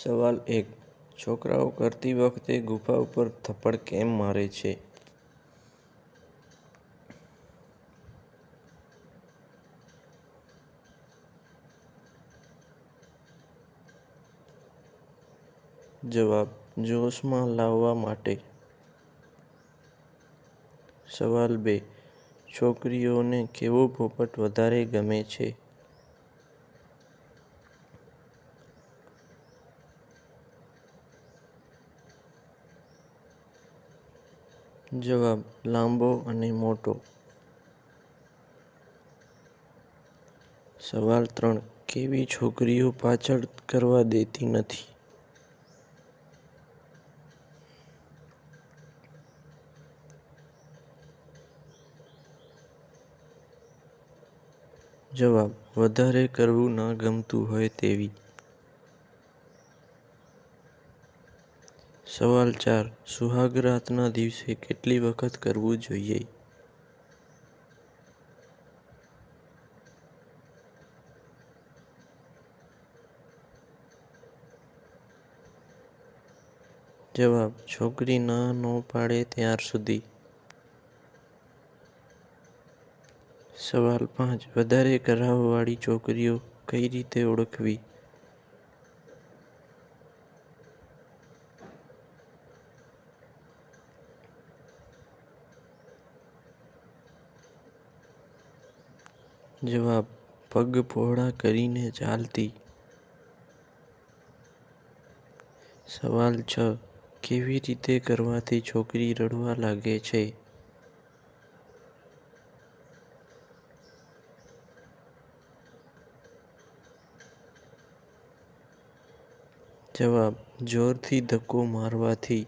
સવાલ એક છોકરાઓ કરતી વખતે ગુફા ઉપર થપ્પડ કેમ મારે છે? જવાબ, જોશમાં લાવવા માટે. સવાલ બે છોકરીઓને કેવો પોપટ વધારે ગમે છે? જવાબ, લાંબો અને મોટો. સવાલ ત્રણ, કેવી છોકરીઓ પાછળ કરવા દેતી નથી? જવાબ, વધારે કરવું ન ગમતું હોય તેવી. સવાલ ચાર સુહાગરાતના દિવસે કેટલી વખત કરવું જોઈએ? જવાબ, છોકરી ના નો પાડે ત્યાર સુધી. સવાલ પાંચ, વધારે કરાવવાળી છોકરીઓ કઈ રીતે ઓળખવી? જવાબ, પગ પહોળા કરીને ચાલતી. સવાલ છ, કેવી રીતે કરવાથી છોકરી રડવા લાગે છે? જવાબ, જોરથી ધક્કો મારવાથી.